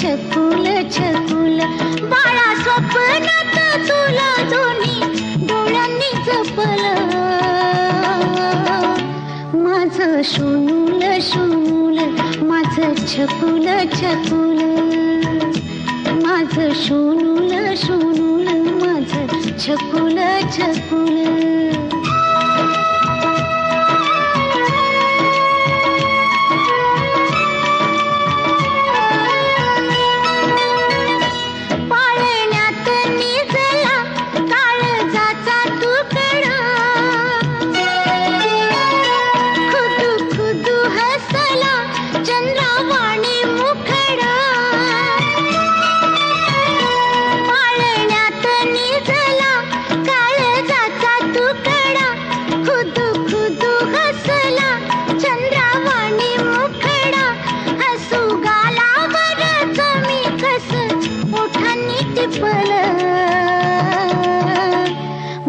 छकुल छकुल बाळा स्वप्नात तुला दोन्ही डोळ्यांनी जपल. माझं शोनूल शोनूल माझं छकुल छकुल. माझं शोनूल शोनूल माझं छकुल छकुल.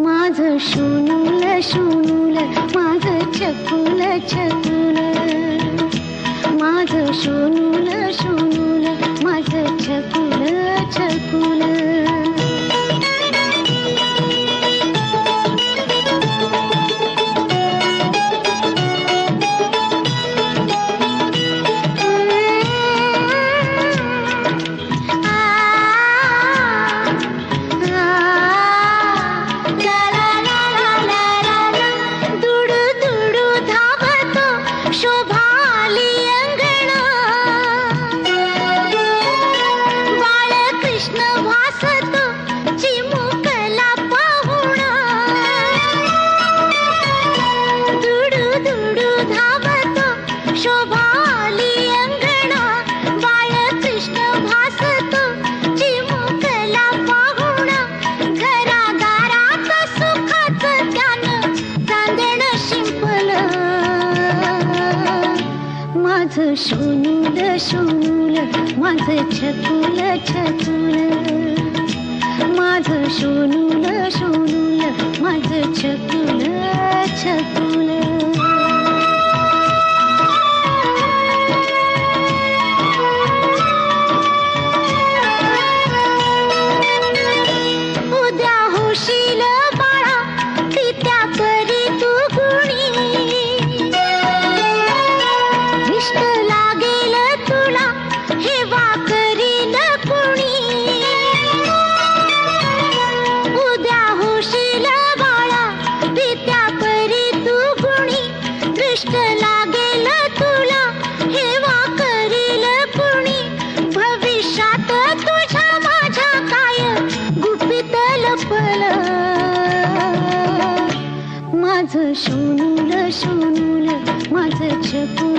माझं शोनूल शोनूल माझं छकुल छकुल माझं शोनूल सोनून माझं छकुल छकुल सोूलो माध छकुल माध सोनूलो माध छकु माझं सोनूल सोनूल माझं छकुल